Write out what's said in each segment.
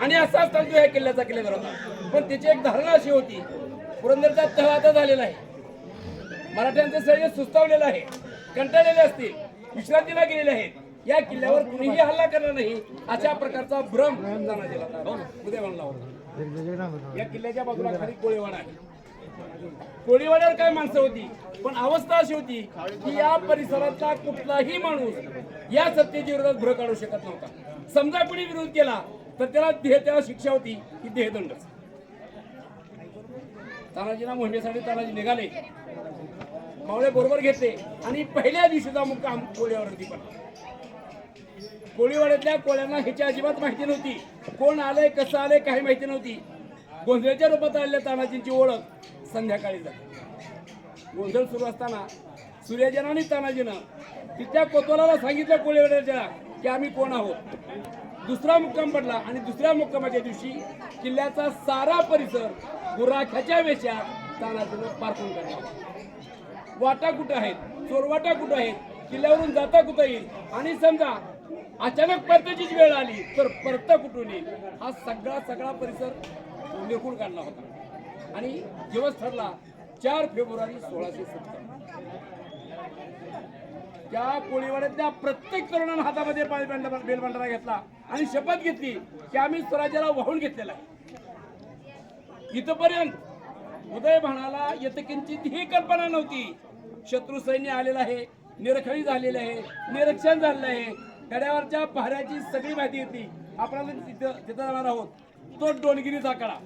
आणि असा असताना तो या किल्ल्याचा किल्लेदार होता. पण त्याची एक धारणा अशी होती पुरंदरचा तह आता झालेला आहे. मराठ्यांचं सैन्य सुस्तावलेलं आहे कंटाळलेले असतील विश्रांतीला गेलेले आहेत. या किल्ल्यावर कुणीही हल्ला करणार नाही अशा प्रकारचा भ्रम जाणार दिला उद्या म्हणला होता. या किल्ल्याच्या बाजूला खाली कोळीवाडा आहे. कोळीवाड्यावर काय माणसं होती? पण अवस्था अशी होती की या परिसरातला कुठलाही माणूस या सत्तेच्या विरोधात भ्र काढू शकत नव्हता. समजा कुणी विरोध केला तर त्याला देह त्याला शिक्षा होती की देहदंड. तानाजीना मोहिमेसाठी तानाजी निघाले. मावळे बरोबर घेतले आणि पहिल्या दिवशीचा मुक्काम कोळीवाड्यावरती पडला कोळीवाड्यातल्या कोळ्यांना ह्याची अजिबात माहिती नव्हती. कोण आलंय कसं आलंय काही माहिती नव्हती. गोंधळच्या रूपात आलेल्या तानाजींची ओळख संध्याकाळी झाली. गोंधळ सुरू असताना सूर्यजन आणि तानाजीनं तिथल्या कोतवालाला सांगितलं कोळीवाड्याच्या की आम्ही कोण आहोत? दुसरा मुक्काम पडला आणि दुसऱ्या मुक्कामाच्या दिवशी किल्ल्याचा सारा परिसर गुराख्याच्या वेशात तानाजीनं पारखून काढला. वाटा कुठं आहेत? चोरवाटा कुठं आहेत? किल्ल्यावरून जाता कुठं येईल? आणि समजा अचानक परताचीच वेळ आली तर परत कुठून येईल? हा सगळा सगळा परिसर निरखून काढला होता. आणि दिवस ठरला चार फेब्रुवारी सोळाशे सत्तर. त्या कोळीवाड्यातल्या प्रत्येक तरुणानं हातामध्ये बेलबंडारा घेतला. आणि शपथ घेतली की आम्ही स्वराज्याला वाहून घेतलेला आहे. इथपर्यंत उदय भाणाला यतकिंचित ही कल्पना नव्हती. शत्रू सैन्य आलेलं आहे निरखळी झालेलं आहे निरीक्षण झालेलं आहे. कड्यावरच्या पहाऱ्याची सगळी माहिती घेतली. आपल्याला तिथं तिथं जाणार आहोत. तो डोलगिरीचा कडा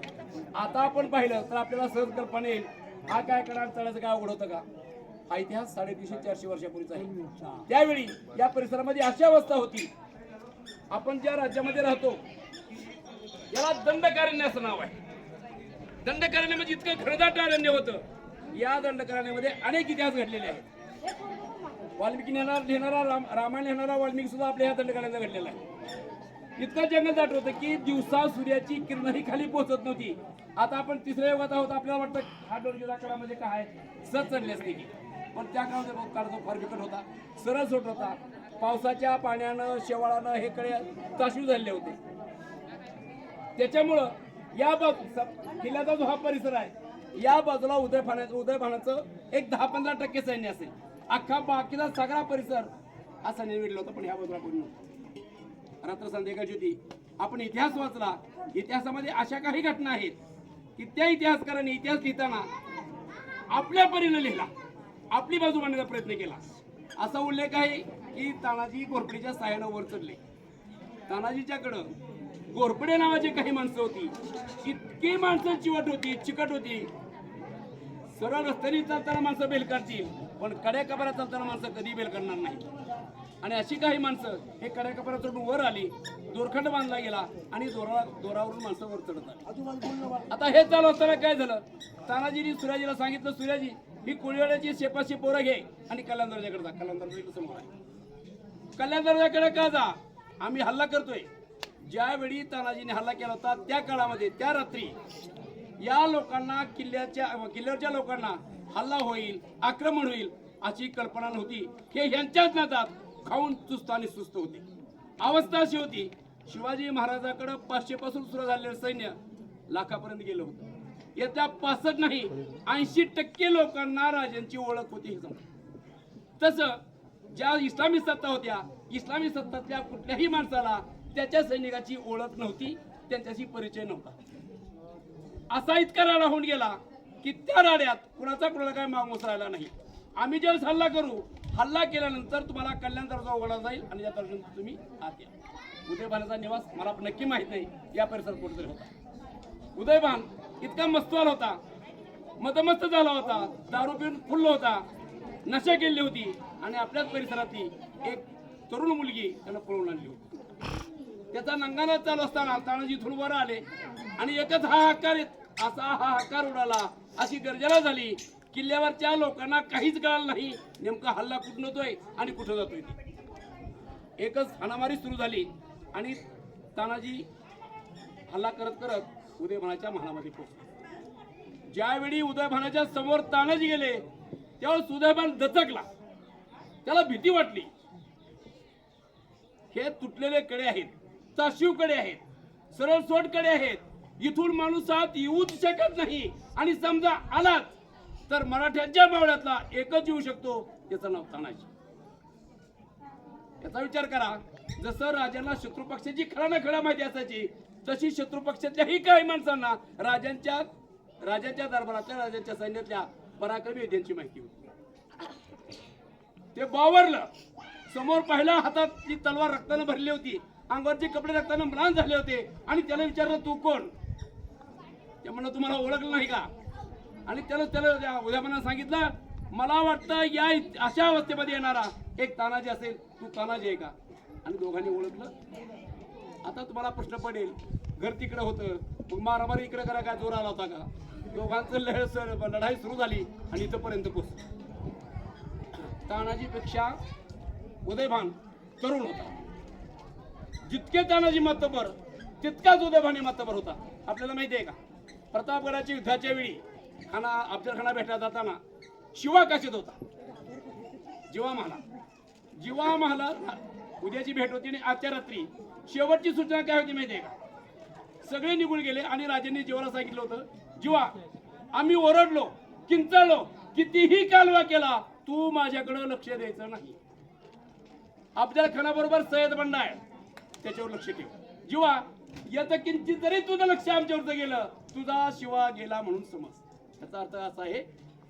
आता आपण पाहिलं तर आपल्याला सहज कल्पना येईल. हा काय कडा चढायचं काय अवघड होतं का? हा इतिहास साडेतीनशे चारशे वर्षापूर्वीचा आहे. त्यावेळी या परिसरामध्ये अशी अवस्था होती आपण ज्या राज्यामध्ये राहतो याला दंडकारण्य असं नाव आहे. दंडकारण्य म्हणजे इतकं घनदाट अरण्य होतं. या दंडकारण्यामध्ये अनेक इतिहास घडलेले आहेत. वाल्मिकी लिहिणारा लिहिणारा राम रामायण लिहिणारा वाल्मिकी सुद्धा आपल्या ह्या दंडकारण्याचा घडलेला आहे. इतकं जंगल दाट होतं की दिवसा सूर्याची किरणही खाली पोहोचत नव्हती. आता आपण तिसऱ्या युगात आहोत आपल्याला वाटतं हा डोंगीचा कडा म्हणजे काय सहज चढले असते की पण त्या काळामध्ये बघ काळ फार बिकट होता सरळ सोट होता. पावसाच्या पाण्यानं शेवाळानं हे कडे चाशू झालेले होते. त्याच्यामुळं या बाजू किल्ल्याचा जो हा परिसर आहे या बाजूला उदय फाण्याचं उदय फाण्याचं एक दहा पंधरा टक्के सैन्य असेल. अख्खा बाकीचा सगळा परिसर असा निवडला होता पण ह्या बाजूला कोणी नव्हतं. रात्र संध्याकाळची होती आपण इतिहास वाचला. इतिहासामध्ये अशा काही घटना आहेत की त्या इतिहासकारांनी इतिहास लिहिताना आपल्या परीनं लिहिला. आपली बाजू मांडण्याचा प्रयत्न केला. असा उल्लेख आहे की तानाजी घोरपडीच्या साह्यानं वर चढले. तानाजीच्याकडं घोरपडे नावाची काही माणसं होती. इतकी माणसं चिवट होती चिकट होती. सरळ रस्त्याने चालताना माणसं बेल काढतील पण कड्या कबरा चालताना माणसं कधी बेल करणार नाही. आणि अशी काही माणसं हे कड्या कबरा चढून वर आली दोरखंड बांधला गेला आणि दोरा दोरावरून माणसं वर चढत आली. आता हे चालू असताना काय झालं? तानाजीने सूर्याजीला सांगितलं सूर्याजी ही कोळीवाड्याची शेपाशी पोरं घे आणि कल्याण दर्जाकडे जा. कल्याण दर्जा समोर आहे. कल्याण दर्जाकडे का जा? आम्ही हल्ला करतोय. ज्यावेळी तानाजीने हल्ला केला होता त्या काळामध्ये त्या रात्री या लोकांना किल्ल्याच्या किल्ल्यावरच्या लोकांना हल्ला होईल आक्रमण होईल अशी कल्पना नव्हती. हे यांच्याच नातात खाऊन चुस्त आणि सुस्त होते. अवस्था अशी होती शिवाजी महाराजाकडे पाचशे पासून सुरू झालेलं सैन्य लाखापर्यंत गेलं होतं. येत्या पासष्ट नाही ऐंशी टक्के लोकांना राजांची ओळख होती हे समजा. तसं ज्या इस्लामी सत्ता होत्या इस्लामी सत्तातल्या कुठल्याही माणसाला त्याच्या सैनिकाची ओळख नव्हती त्यांच्याशी परिचय नव्हता. असा इतका राडा होऊन गेला की त्या राड्यात कुणाचा कुणाला काय मागमोस राहिला नाही. आम्ही ज्यावेळेस हल्ला करू हल्ला केल्यानंतर तुम्हाला कल्याण दर्जा उघडला जाईल आणि त्या दर्शन तुम्ही आत या. उदयभानाचा निवास मला नक्की माहीत नाही या परिसरात कुठेतरी होता. उदयभान इतका मस्तवाल होता मदमस्त झाला होता दारू पिऊन फुललो होता नशा केली होती आणि आपल्याच परिसरातली एक तरुण मुलगी त्यांना पळवून आणली होती. त्याचा नंगाना चालू असताना तानाजी इथून वर आले आणि एकच हा हाकार असा हा हाकार उडाला. अशी गर्जना झाली. किल्ल्यावरच्या लोकांना काहीच कळालं नाही. नेमका हल्ला कुठून होतोय आणि कुठं जातोय एकच हाणामारी सुरू झाली आणि तानाजी हल्ला करत करत उदयभानाच्या महालामध्ये पोहोचले. ज्यावेळी उदयभानाच्या समोर तानाजी गेले त्यावेळेस सुदैवान दचकला. त्याला भीती वाटली. हे तुटलेले कडे आहेत चाशीवकडे आहेत सरळ सोडकडे आहेत. इथून माणूस आत येऊच शकत नाही. आणि समजा आलाच तर मराठ्यांच्या मावळ्यातला एकच येऊ शकतो त्याचं नाव तानाजी. याचा विचार करा जसं राजांना शत्रू पक्षाची खरा ना खरा माहिती असायची तशी शत्रू पक्षातल्याही काही माणसांना राजांच्या राजाच्या दरबारातल्या राजांच्या सैन्यातल्या पराक्रमी योद्ध्यांची माहिती. होती ते बावरलं. समोर पहिल्या हातात ती तलवार रक्तानं भरली होती. अंगावरचे कपडे रक्तानं म्लान झाले होते. आणि त्याला विचारलं तू कोण? ते म्हणलं तुम्हाला ओळखलं नाही का? आणि त्याला त्याला उद्यापना सांगितलं मला वाटतं या अशा अवस्थेमध्ये येणारा एक तानाजी असेल. तू तानाजी आहे का? आणि दोघांनी ओळखलं. आता तुम्हाला प्रश्न पडेल घर तिकडं होतं. मग मारामारी इकडे करा काय जोर आला होता का? दोघांचं लढ सर लढाई सुरू झाली आणि इथंपर्यंत पोच तानाजीपेक्षा उदयभान तरुण होता. जितके तानाजी मातबर तितकाच उदयभानी मातबर होता. आपल्याला माहिती आहे का? प्रतापगडाच्या युद्धाच्या वेळी खाना अफजलखाना भेटला जाताना शिवा काशीत होता? जीवा महाला जीवा महाला उद्याची भेट होती आणि आजच्या रात्री शेवटची सूचना काय होती माहिती आहे का? सगळे निघून गेले आणि राजांनी जीवाला सांगितलं होतं जीवा आम्ही ओरडलो किंचाळलो कितीही कालवा केला तू माझ्याकडं लक्ष द्यायचं नाही. अफजल खानाबरोबर सय्यद बंडा आहे त्याच्यावर लक्ष ठेव. जीवा याचं किंचित जरी तुझं लक्ष आमच्यावरचं गेलं तुझा शिवा गेला म्हणून समज. याचा अर्थ असा आहे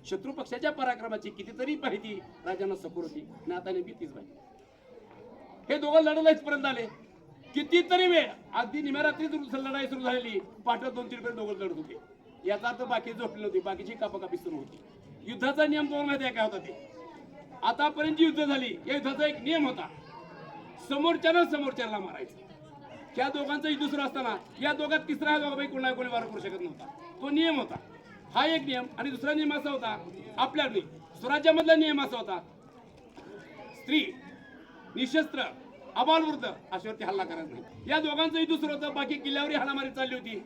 शत्रू पक्षाच्या पराक्रमाची कितीतरी माहिती राजांना सपोर होती आणि भीतीच नेमकी तीच माहिती. हे दोघं लढायला इथपर्यंत आले. कितीतरी वेळ अगदी निम्यारात्री लढाई सुरू झालेली. पाठवत दोन तीन वेळ दोघं लढत होते. याचा अर्थ बाकी झोपले नव्हती. बाकीची कापाकापी सुरू होती. युद्धाचा नियम तुम्हाला माहिती आहे काय होता ते. आतापर्यंत युद्ध झाली या युद्धाचा एक नियम होता. समोरच्यानं समोरच्याला मारायचं. त्या दोघांचं युद्ध सुरू असताना या दोघात तिसरा दोघांपैकी कोणा कोणी वार करू शकत नव्हता. तो नियम होता. हा एक नियम. आणि दुसरा नियम असा होता आपल्या स्वराज्यामधला नियम असा होता. स्त्री निशस्त्र अबालवृद्ध अशावरती हल्ला करायचा. नाही या दोघांचं दुसरं होतं. बाकी किल्ल्यावरही हाणामारी चालली होती.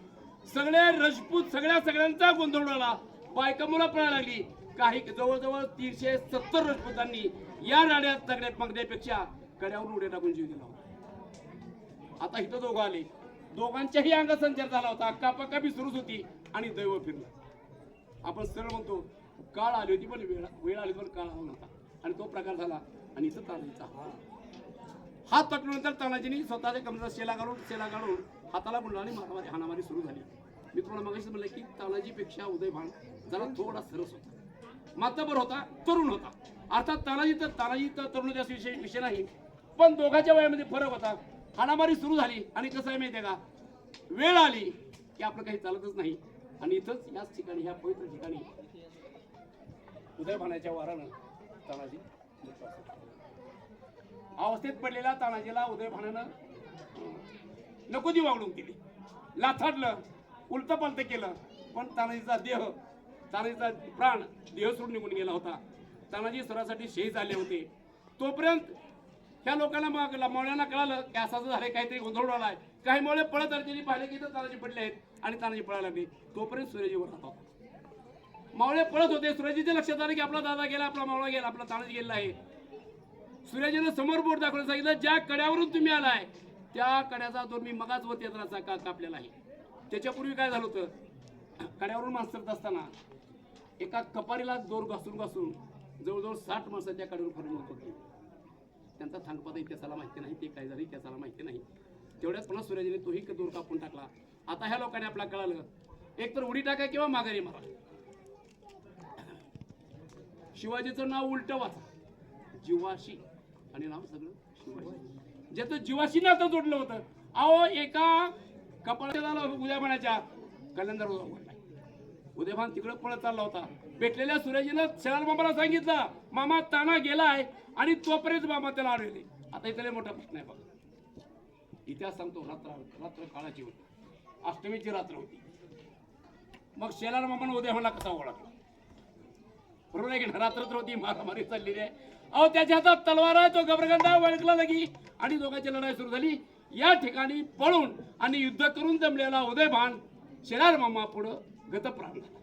सगळे रजपूत सगळ्या सगळ्यांचा गोंधळ उडाला. बायका मुला पळायला लागली. काही जवळजवळ तीनशे सत्तर रजपूतांनी या राड्यात सगळ्या पगड्यापेक्षा कड्यावर उड्या टाकून जीव दिला होता. आता इथं दोघं आले. दोघांच्याही अंगसंचार झाला होता. अक्कापक्का बी सुरूच होती आणि दैव फिरलं. आपण सरळ म्हणतो काळ आली होती पण वेळ वेळ आली पण काळ आला नव्हता. आणि तो प्रकार झाला आणि इथं तानाजीचा हात पटल्यानंतर तानाजीने स्वतःच्या कमरेचा शेला घालून शेला घालून हाताला गुंडला आणि मारामारी हाणामारी सुरू झाली. मी तुम्हाला मगाशी म्हणलं की तानाजीपेक्षा उदयभान जरा थोडा सरस होता. मातबर होता तरुण होता. अर्थात तानाजी तर तानाजी तर तरुण होते असा विषय विषय नाही. पण दोघांच्या वयामध्ये फरक होता. हाणामारी सुरू झाली आणि कसं आहे माहिती आहे का? वेळ आली की आपलं काही चालतच नाही. आणि इथंच याच ठिकाणी ह्या पवित्र ठिकाणी उदयभानाच्या वारानं तानाजी अवस्थेत पडलेला तानाजीला उदयभानानं नको ती वागणूक दिली लाथाडलं उलट पालत केलं पण तानाजीचा देह तानाजीचा प्राण देह सोडून निघून गेला होता. तानाजी स्वरासाठी शहीद झाले होते. तोपर्यंत ह्या लोकांना मग मावळ्यांना कळालं की असं झालं काहीतरी गोंधळ आलाय काही मुळे पळत आले पाहिले की तर तानाजी पडले आहेत आणि तानाजी पळायला लागले. तोपर्यंत सूर्यजीवर होता मावळे पळत होते. सूर्यजीचे लक्षात आलं की आपला दादा गेला आपला मावळा गेला आपला तानाजी गेला आहे. सूर्याजीनं समोर बोट दाखवून सांगितलं ज्या कड्यावरून तुम्ही आलाय त्या कड्याचा दोन मी मगाच वर यंत्राचा का कापलेला आहे. त्याच्यापूर्वी काय झालं होतं? कड्यावरून माणसं करत असताना एका कपारीला दोर घासून घासून जवळजवळ साठ माणसाच्या कड्यावर फरून होत. त्यांचा थांगपदा इतिहासाला माहिती नाही ते काय झालं इतिहासाला माहिती नाही. तेवढ्याच पुन्हा सूर्याजीने तोही दोर कापून टाकला. आता ह्या लोकांनी आपला कळालं एक तर उडी टाका किंवा माघारी मारा. शिवाजीचं नाव उलट वाचा. जीवाशी आणि नाव सगळं शिवाशी ज्याचं जीवाशी नातं जोडलं होतं. अहो एका कपाळाच्या झालं उद्याभानाच्या कल्याणदार उदयभान तिकडे पळत चालला होता. भेटलेल्या सूर्यजीनं शरार मामाला सांगितलं मामा ताना गेलाय आणि तोपर्यंत मामा त्याला आढळले. आता इथले मोठा प्रश्न आहे बघा. इतिहास सांगतो रात्र रात्र काळाची होती. अष्टमीची रात्र होती. मग शेलार मामानं उदयभानला कसा ओळखला? बरोबर आहे की रात्र तर होती मारामारी चाललेली आहे. अहो त्याच्या हातात तलवार आहे तो गबरगंडा वळकला लगी. आणि दोघांची लढाई सुरू झाली. या ठिकाणी पळून आणि युद्ध करून जमलेला उदयभान शेलार मामा पुढं गतप्राण झाला